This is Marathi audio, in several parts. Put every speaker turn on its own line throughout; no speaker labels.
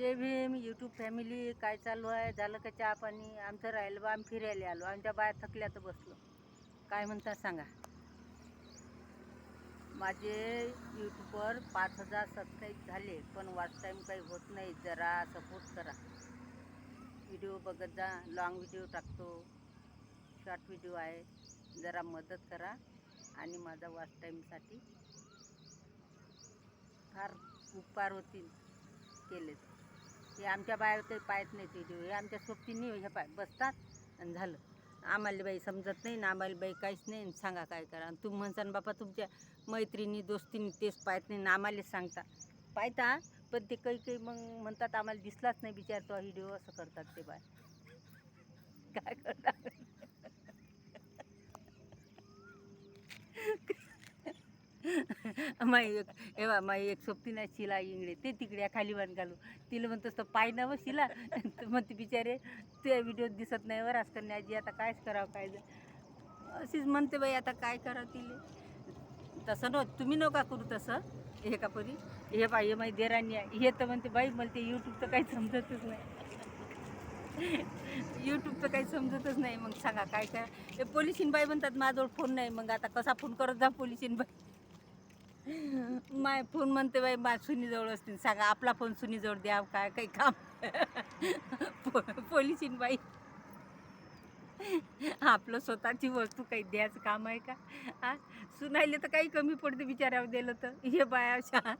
जय भीम यूट्यूब फॅमिली काय चालू आहे झालं का चहा पाणी आमचं राहिलं बा आम्ही फिरायला आलो. आमच्या बाया थकल्या तर बसलो. काय म्हणता सांगा? माझे यूट्यूबवर पाच हजार सबस्क्राईब झाले पण वॉच टाईम काही होत नाही. जरा सपोर्ट करा. व्हिडिओ बघत जा. लॉंग व्हिडिओ टाकतो. शॉर्ट व्हिडिओ आहे. जरा मदत करा. आणि माझा वॉच टाईमसाठी फार उपकार होतील केलेत. हे आमच्या बाया काही पाहत ते व्हिडिओ हे आमच्या सोबतीने हे पाय बसतात. आणि झालं. आम्हाला बाई समजत नाही ना आम्हाला बाई काहीच नाही. आणि सांगा काय करा. आणि तुम्ही म्हणसान बापा तुमच्या मैत्रिणी दोस्तीनी तेच पाहत नाही ना आम्हालाच सांगता. पाहता पण ते काही काही मग म्हणतात आम्हाला दिसलाच नाही विचारतो व्हिडिओ असं करतात ते बाय. काय करतात माई एक हे बा माई एक सोबती नाही शिला इंगडे ते तिकडे खाली बांध घालू. तिला म्हणतो तर पाय ना व शिला. तर म्हणते बिचारे ते व्हिडिओ दिसत नाही वर आज आजी आता कायच करावं काय अशीच म्हणते बाई आता काय करावं तिले? तसं न तुम्ही नका करू तसं हे का परी? हे बाई हे माई देराणी आहे. हे तर म्हणते बाई मला ते यूट्यूबचं काही समजतच नाही. यूट्यूबचं काही समजतच नाही. मग सांगा काय काय पोलिसीन बाई म्हणतात माझ्याजवळ फोन नाही. मग आता कसा फोन करत जा पोलिसीन बाई? माय फोन म्हणते बाई मा सुनीजवळ असतील. सांगा आपला फोन सुनीजवळ द्या काय काही काम. पोलिसीन बाई. आपलं स्वतःची वस्तू काही द्यायचं काम आहे का? हा सुनायले तर काही कमी पडते बिचाऱ्यावर दिलं तर. हे बाया अशा.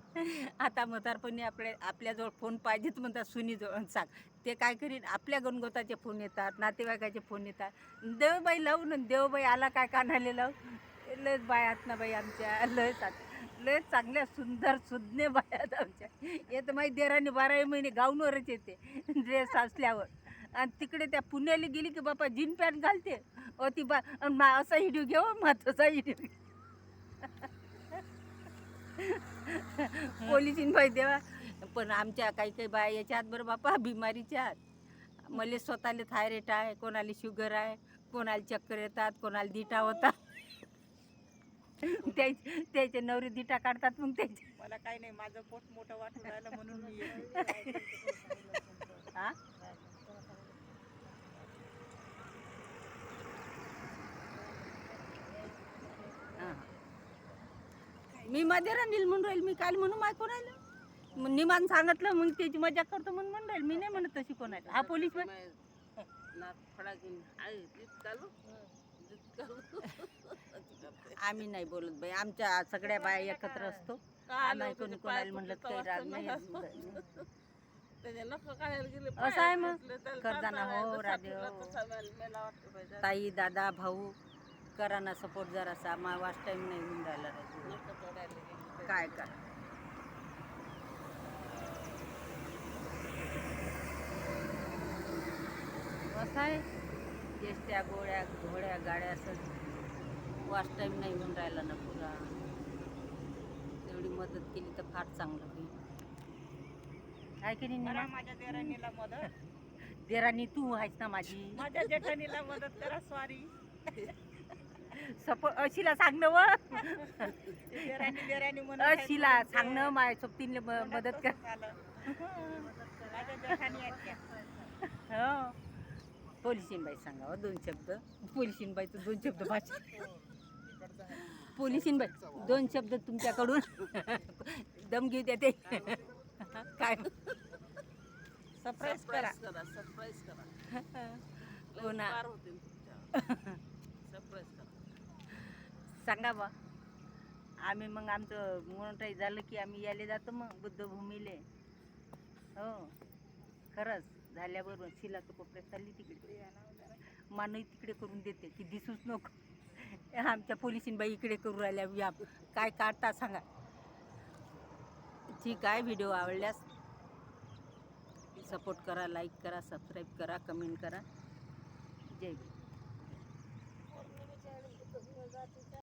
आता म्हातारपणी आपल्या आपल्याजवळ फोन पाहिजेच म्हणतात सुनीजवळ. सांग ते काय करीन? आपल्या गणगोताचे फोन येतात नातेवाईकाचे फोन येतात. देवबाई लावू देवबाई आला काय कानाले लावू लस बाया आहेत ना बाई आमच्या लस आता. लय चांगल्या सुंदर सुज्ञ बाया आमच्या. येतं माहिती देराने बाराही महिने गाऊनवरच येते ड्रेस असल्यावर. आणि तिकडे त्या पुण्याला गेली की बापा जीन पॅन्ट घालते. अ ती बा मा असा हिडिओ घेऊ मा तसा हिडिओ. पोलिसीन बाई देवा. पण आमच्या काही काही बाया याच्यात बरं बापा बिमारीच्या आत मला स्वतःला थायरेट आहे कोणाला शुगर आहे कोणाला चक्कर येतात कोणाला दिटा होतात. त्या त्याचे नवरी दिटा काढतात मग त्याचे.
मला काही नाही माझं पोट मोठं वाटून राहिलं म्हणून मी येते.
हा? हा. मी मध्ये राहील म्हणून राहील मी काल म्हणून माय कोणाला मग निमान सांगितलं मग त्याची मजा करतो म्हणून म्हणून राहील. मी नाही म्हणत तशी कोणाला. हा पोलीस बाई. आम्ही नाही बोलत बाई आमच्या सगळ्या बाया एकत्र असतो. आम्ही कोणी कोणाला म्हणलं काही राग नाही असं आहे मग. करताना हो, राधे हो. ताई दादा भाऊ करा ना सपोर्ट जरासा. मा वाच टाईम नाही होऊन राहिला. काय करा? कसं आहे? एसट्या गोळ्या घोड्या गाड्या असं वाच टाईम नाही होऊन राहिला ना पुरा. तेवढी मदत केली तर फार चांगलं होईल. काय केली निना?
माझ्या देराणीला मदत.
देरानी तू आहेस ना माझी.
माझ्या जेठाणीला मदत करा स्वारी
सपोर्ट अशीला सांगणं व?
देराणी देराणी आहेत
अशीला सांगणं माय सोबतीने मदत कर.
झालं. माझ्या जेठाणी आहेत त्या.
हो. पोलिसीनबाई सांगावं दोन शब्द. पोलिसीनबाईचं दोन शब्द भाषा. पोलिसीनबाई दोन शब्द तुमच्याकडून. दम घेऊ द्या ते. काय?
सरप्राईज करा.
सरप्राईज करा
हो ना.
सरप्राईज करा.
सांगा बा. आम्ही मग आमचं मोनोटाईज झालं की आम्ही याले जातो मग बुद्धभूमीले. हो. खरंच. झाल्याबरोबर शिला कोपऱ्यात चालली तिकडे. मानही तिकडे करून देते की दिसूच नको. आमच्या पोलिसीन बाई इकडे करू राहिल्या या काय काढता सांगा. ठीक आहे व्हिडिओ आवडल्यास सपोर्ट करा लाईक करा सबस्क्राईब करा कमेंट करा. जय